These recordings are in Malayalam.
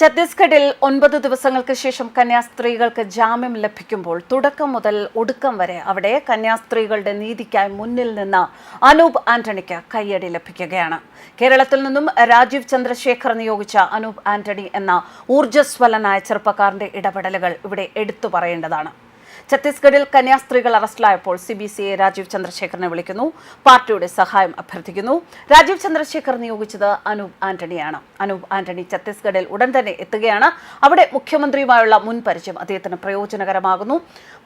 ഛത്തീസ്ഗഡിൽ ഒൻപത് ദിവസങ്ങൾക്ക് ശേഷം കന്യാസ്ത്രീകൾക്ക് ജാമ്യം ലഭിക്കുമ്പോൾ തുടക്കം മുതൽ ഒടുക്കം വരെ അവിടെ കന്യാസ്ത്രീകളുടെ നീതിക്കായി മുന്നിൽ നിന്ന് അനൂപ് ആന്റണിക്ക് കയ്യടി ലഭിക്കുകയാണ്. കേരളത്തിൽ നിന്നും രാജീവ് ചന്ദ്രശേഖർ നിയോഗിച്ച അനൂപ് ആന്റണി എന്ന ഊർജസ്വലനായ ചെറുപ്പക്കാരന്റെ ഇടപെടലുകൾ ഇവിടെ എടുത്തു പറയേണ്ടതാണ്. ഛത്തീസ്ഗഡിൽ കന്യാസ്ത്രീകൾ അറസ്റ്റിലായപ്പോൾ C B C A Rajeev ചന്ദ്രശേഖറിനെ വിളിക്കുന്നു. പാർട്ടിയുടെ സഹായം അഭ്യർത്ഥിക്കുന്നു. രാജീവ് ചന്ദ്രശേഖർ നിയോഗിച്ചത് അനൂപ് ആന്റണിയാണ്. അനൂപ് ആന്റണി ഛത്തീസ്ഗഡിൽ ഉടൻ തന്നെ എത്തുകയാണ്. അവിടെ മുഖ്യമന്ത്രിയുമായുള്ള മുൻ പരിചയം അദ്ദേഹത്തിന് പ്രയോജനകരമാകുന്നു.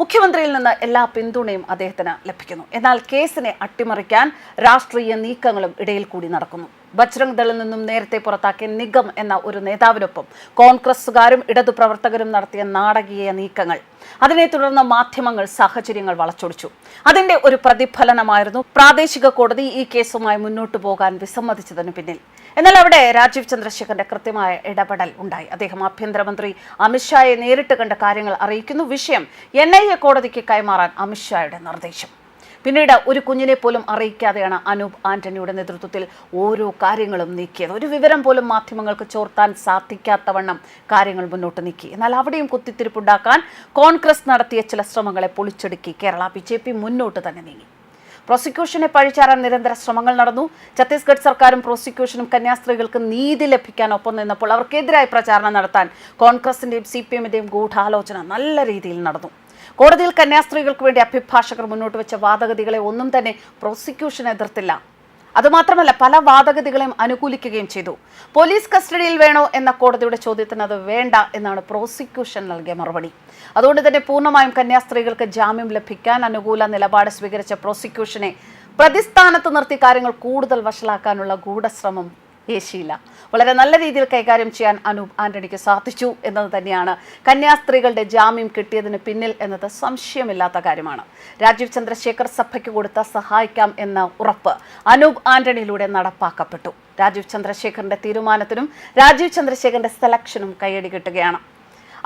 മുഖ്യമന്ത്രിയിൽ നിന്ന് എല്ലാ പിന്തുണയും അദ്ദേഹത്തിന് ലഭിക്കുന്നു. എന്നാൽ കേസിനെ അട്ടിമറിക്കാൻ രാഷ്ട്രീയ നീക്കങ്ങളും ഇടയിൽ കൂടി നടക്കുന്നു. ബജ്രംഗ് ദളിൽ നിന്നും നേരത്തെ പുറത്താക്കിയ നിഗം എന്ന ഒരു നേതാവിനൊപ്പം കോൺഗ്രസുകാരും ഇടതു പ്രവർത്തകരും നടത്തിയ നാടകീയ നീക്കങ്ങൾ. അതിനെ തുടർന്ന് മാധ്യമങ്ങൾ സാഹചര്യങ്ങൾ വളച്ചൊടിച്ചു. അതിന്റെ ഒരു പ്രതിഫലനമായിരുന്നു പ്രാദേശിക കോടതി ഈ കേസുമായി മുന്നോട്ടു പോകാൻ വിസമ്മതിച്ചതിന് പിന്നിൽ. എന്നാൽ അവിടെ രാജീവ് ചന്ദ്രശേഖരന്റെ കൃത്യമായ ഇടപെടൽ ഉണ്ടായി. അദ്ദേഹം ആഭ്യന്തരമന്ത്രി അമിത്ഷായെ നേരിട്ട് കണ്ട കാര്യങ്ങൾ അറിയിക്കുന്നു. വിഷയം എൻ കോടതിക്ക് കൈമാറാൻ അമിത്ഷായുടെ നിർദ്ദേശം. പിന്നീട് ഒരു കുഞ്ഞിനെ പോലും അറിയിക്കാതെയാണ് അനൂപ് ആന്റണിയുടെ നേതൃത്വത്തിൽ ഓരോ കാര്യങ്ങളും നീക്കിയത്. ഒരു വിവരം പോലും മാധ്യമങ്ങൾക്ക് ചോർത്താൻ സാധിക്കാത്തവണ്ണം കാര്യങ്ങൾ മുന്നോട്ട് നീക്കി. എന്നാൽ അവിടെയും കുത്തിത്തിരിപ്പുണ്ടാക്കാൻ കോൺഗ്രസ് നടത്തിയ ചില ശ്രമങ്ങളെ പൊളിച്ചടുക്കി കേരള ബി ജെ പി മുന്നോട്ട് തന്നെ നീങ്ങി. പ്രോസിക്യൂഷനെ പഴിച്ചാറാൻ നിരന്തര ശ്രമങ്ങൾ നടന്നു. ഛത്തീസ്ഗഡ് സർക്കാരും പ്രോസിക്യൂഷനും കന്യാസ്ത്രീകൾക്ക് നീതി ലഭിക്കാൻ ഒപ്പം നിന്നപ്പോൾ അവർക്കെതിരായി പ്രചാരണം നടത്താൻ കോൺഗ്രസിന്റെയും സി പി എമ്മിന്റെയും ഗൂഢാലോചന നല്ല രീതിയിൽ നടന്നു. കോടതിയിൽ കന്യാസ്ത്രീകൾക്ക് വേണ്ടി അഭിഭാഷകർ മുന്നോട്ട് വെച്ച വാദഗതികളെ ഒന്നും തന്നെ പ്രോസിക്യൂഷൻ എതിർത്തില്ല. അതുമാത്രമല്ല പല വാദഗതികളെയും അനുകൂലിക്കുകയും ചെയ്തു. പോലീസ് കസ്റ്റഡിയിൽ വേണോ എന്ന കോടതിയുടെ ചോദ്യത്തിന് അത് വേണ്ട എന്നാണ് പ്രോസിക്യൂഷൻ നൽകിയ മറുപടി. അതുകൊണ്ട് തന്നെ പൂർണമായും കന്യാസ്ത്രീകൾക്ക് ജാമ്യം ലഭിക്കാൻ അനുകൂല നിലപാട് സ്വീകരിച്ച പ്രോസിക്യൂഷനെ പ്രതിസ്ഥാനത്ത് നിർത്തി കാര്യങ്ങൾ കൂടുതൽ വഷളാക്കാനുള്ള ഗൂഢശ്രമം ഏശിയില്ല. വളരെ നല്ല രീതിയിൽ കൈകാര്യം ചെയ്യാൻ അനൂപ് ആന്റണിക്ക് സാധിച്ചു എന്നത് തന്നെയാണ്. കന്യാസ്ത്രീകളുടെ ജാമ്യം കിട്ടിയതിന് പിന്നിൽ എന്നത് സംശയമില്ലാത്ത കാര്യമാണ്. രാജീവ് ചന്ദ്രശേഖർ സഭയ്ക്ക് കൊടുത്ത സഹായിക്കാം എന്ന ഉറപ്പ് അനൂപ് ആന്റണിയിലൂടെ നടപ്പാക്കപ്പെട്ടു. രാജീവ് ചന്ദ്രശേഖറിന്റെ തീരുമാനത്തിനും രാജീവ് ചന്ദ്രശേഖറിന്റെ സെലക്ഷനും കൈയടി കിട്ടുകയാണ്.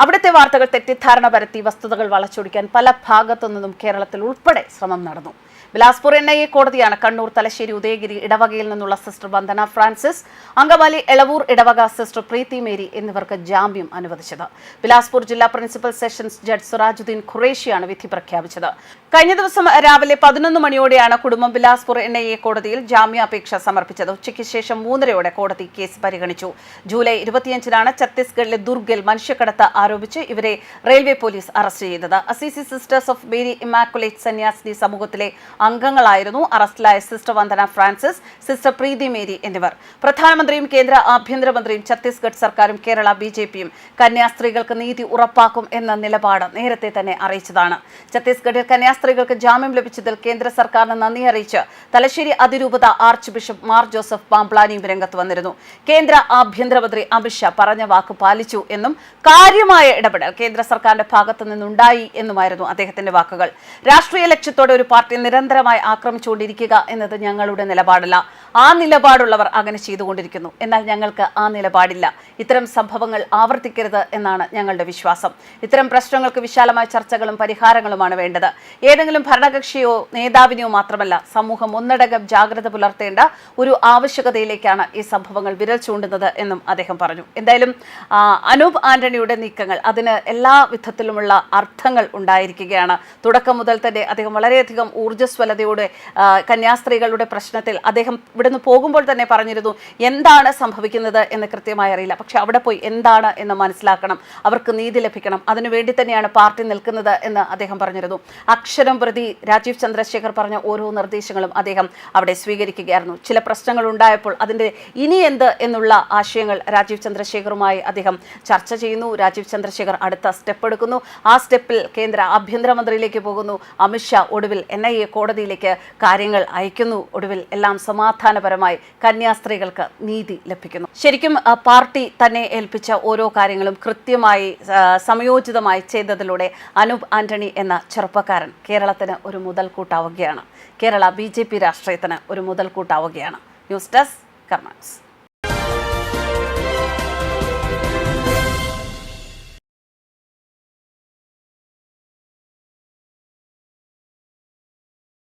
അവിടുത്തെ വാർത്തകൾ തെറ്റിദ്ധാരണ പരത്തി വസ്തുതകൾ വളച്ചൊടിക്കാൻ പല ഭാഗത്തു നിന്നും കേരളത്തിൽ ഉൾപ്പെടെ ശ്രമം നടന്നു. ബിലാസ്പൂർ എൻ ഐ എ കോടതിയാണ് കണ്ണൂർ തലശ്ശേരി ഉദയഗിരി ഇടവകയിൽ നിന്നുള്ള സിസ്റ്റർ വന്ദന ഫ്രാൻസിസ് അങ്കമാലി എളവൂർ ഇടവക സിസ്റ്റർ പ്രീതി മേരി എന്നിവർക്ക് ജാമ്യം അനുവദിച്ചത്. ബിലാസ്പൂർ ജില്ലാ പ്രിൻസിപ്പൽ സെഷൻസ് ജഡ്ജ് സിറാജുദ്ദീൻ ഖുറേഷിയാണ് വിധി പ്രഖ്യാപിച്ചത്. കഴിഞ്ഞ ദിവസം രാവിലെ പതിനൊന്ന് മണിയോടെയാണ് കുടുംബം ബിലാസ്പൂർ എൻ ഐ എ കോടതിയിൽ ജാമ്യാപേക്ഷ സമർപ്പിച്ചത്. ഉച്ചയ്ക്ക് ശേഷം മൂന്നരയോടെ കോടതി കേസ് പരിഗണിച്ചു. ജൂലൈ ഇരുപത്തിയഞ്ചിനാണ് ഛത്തീസ്ഗഡിലെ ദുർഗിൽ മനുഷ്യക്കടത്ത് ആരോപിച്ച് ഇവരെ റെയിൽവേ പോലീസ് അറസ്റ്റ് ചെയ്തത്. Assisi sisters of Mary Immaculate സന്യാസിനി സമൂഹത്തിലെ അംഗങ്ങളായിരുന്നു അറസ്റ്റിലായ sister Vandana Francis sister Preethi Mary എന്നിവർ. പ്രധാനമന്ത്രിയും കേന്ദ്ര ആഭ്യന്തരമന്ത്രിയും ഛത്തീസ്ഗഡ് സർക്കാരും കേരള ബി ജെ പിയും കന്യാസ്ത്രീകൾക്ക് നീതി ഉറപ്പാക്കും എന്ന നിലപാട് നേരത്തെ തന്നെ അറിയിച്ചതാണ്. ഛത്തീസ്ഗഡിൽ കന്യാസ്ത്രീകൾക്ക് ജാമ്യം ലഭിച്ചതിൽ കേന്ദ്ര സർക്കാരിന് നന്ദി അറിയിച്ച് തലശ്ശേരി അതിരൂപത ആർച്ച് ബിഷപ്പ് മാർ ജോസഫ് പാംപ്ലാനിയും രംഗത്ത് വന്നിരുന്നു. കേന്ദ്ര ആഭ്യന്തരമന്ത്രി അമിത്ഷാ പറഞ്ഞ വാക്ക് പാലിച്ചു എന്നും കാര്യമായ ഇടപെടൽ കേന്ദ്ര സർക്കാരിന്റെ ഭാഗത്തു നിന്നുണ്ടായി എന്നുമായിരുന്നു അദ്ദേഹത്തിന്റെ വാക്കുകൾ. രാഷ്ട്രീയ ലക്ഷ്യത്തോടെ ഒരു പാർട്ടി നിരന്തരമായി ആക്രമിച്ചുകൊണ്ടിരിക്കുക എന്നത് ഞങ്ങളുടെ നിലപാടല്ല. ആ നിലപാടുള്ളവർ അങ്ങനെ ചെയ്തുകൊണ്ടിരിക്കുന്നു. എന്നാൽ ഞങ്ങൾക്ക് ആ നിലപാടില്ല. ഇത്തരം സംഭവങ്ങൾ ആവർത്തിക്കരുത് എന്നാണ് ഞങ്ങളുടെ വിശ്വാസം. ഇത്തരം പ്രശ്നങ്ങൾക്ക് വിശാലമായ ചർച്ചകളും പരിഹാരങ്ങളുമാണ് വേണ്ടത്. ഏതെങ്കിലും ഭരണകക്ഷിയോ നേതാവിനെയോ മാത്രമല്ല സമൂഹം ഒന്നടങ്കം ജാഗ്രത പുലർത്തേണ്ട ഒരു ആവശ്യകതയിലേക്കാണ് ഈ സംഭവങ്ങൾ വിരൽ ചൂണ്ടുന്നത് എന്നും അദ്ദേഹം പറഞ്ഞു. എന്തായാലും അനൂപ് ആന്റണിയുടെ നീക്കങ്ങൾ അതിന് എല്ലാ വിധത്തിലുമുള്ള അർത്ഥങ്ങൾ ഉണ്ടായിരിക്കുകയാണ്. തുടക്കം മുതൽ തന്നെ അദ്ദേഹം വളരെയധികം ഊർജസ്വലതയോടെ കന്യാസ്ത്രീകളുടെ പ്രശ്നത്തിൽ അദ്ദേഹം ഇവിടുന്ന് പോകുമ്പോൾ തന്നെ പറഞ്ഞിരുന്നു എന്താണ് സംഭവിക്കുന്നത്? എന്ന് കൃത്യമായി അറിയില്ല. പക്ഷെ അവിടെ പോയി എന്താണ് എന്ന് മനസ്സിലാക്കണം. അവർക്ക് നീതി ലഭിക്കണം. അതിനുവേണ്ടി തന്നെയാണ് പാർട്ടി നിൽക്കുന്നത് എന്ന് അദ്ദേഹം പറഞ്ഞിരുന്നു. അക്ഷരം പ്രതി രാജീവ് ചന്ദ്രശേഖർ പറഞ്ഞ ഓരോ നിർദ്ദേശങ്ങളും അദ്ദേഹം അവിടെ സ്വീകരിക്കുകയായിരുന്നു. ചില പ്രശ്നങ്ങൾ ഉണ്ടായപ്പോൾ അതിന്റെ ഇനി എന്ത് എന്നുള്ള ആശയങ്ങൾ രാജീവ് ചന്ദ്രശേഖറുമായി അദ്ദേഹം ചർച്ച ചെയ്യുന്നു. രാജീവ് ചന്ദ്രശേഖർ അടുത്ത സ്റ്റെപ്പ് എടുക്കുന്നു. ആ സ്റ്റെപ്പിൽ കേന്ദ്ര ആഭ്യന്തരമന്ത്രിയിലേക്ക് പോകുന്നു. അമിത്ഷാ ഒടുവിൽ എൻ കോടതിയിലേക്ക് കാര്യങ്ങൾ അയക്കുന്നു. ഒടുവിൽ എല്ലാം സമാധാനപരമായി കന്യാസ്ത്രീകൾക്ക് നീതി ലഭിക്കുന്നു. ശരിക്കും പാർട്ടി തന്നെ ഏൽപ്പിച്ച ഓരോ കാര്യങ്ങളും കൃത്യമായി സമയോചിതമായി ചെയ്തതിലൂടെ അനൂപ് ആന്റണി എന്ന ചെറുപ്പക്കാരൻ കേരളത്തിന് ഒരു മുതൽക്കൂട്ടാവുകയാണ്. കേരള ബി രാഷ്ട്രീയത്തിന് ഒരു മുതൽക്കൂട്ടാവുകയാണ്. News desk കർമാൻസ്